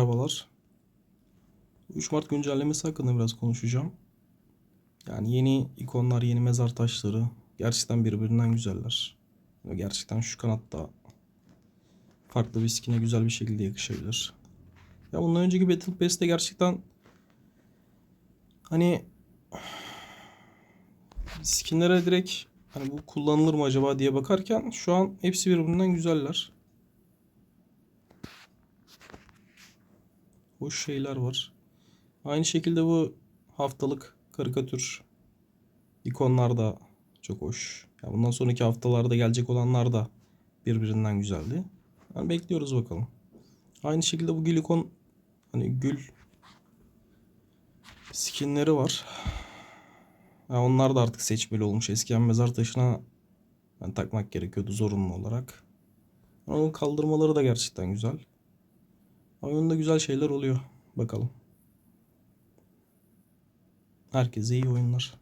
Merhabalar. 3 Mart güncellemesi hakkında biraz konuşacağım. Yani yeni ikonlar, yeni mezar taşları gerçekten birbirinden güzeller. Gerçekten şu kanatta farklı bir skine güzel bir şekilde yakışabilir. Ya bundan önceki Battle Pass'te gerçekten hani skinlere direkt hani bu kullanılır mı acaba diye bakarken şu an hepsi birbirinden güzeller. Hoş şeyler var. Aynı şekilde bu haftalık karikatür ikonlar da çok hoş. Ya bundan sonraki haftalarda gelecek olanlar da birbirinden güzeldi. Yani bekliyoruz bakalım. Aynı şekilde bu gül ikon hani gül skinleri var. Ya onlar da artık seçmeli olmuş. Eskiden mezar taşına yani takmak gerekiyordu zorunlu olarak. Onun kaldırmaları da gerçekten güzel. Oyunda güzel şeyler oluyor. Bakalım. Herkese iyi oyunlar.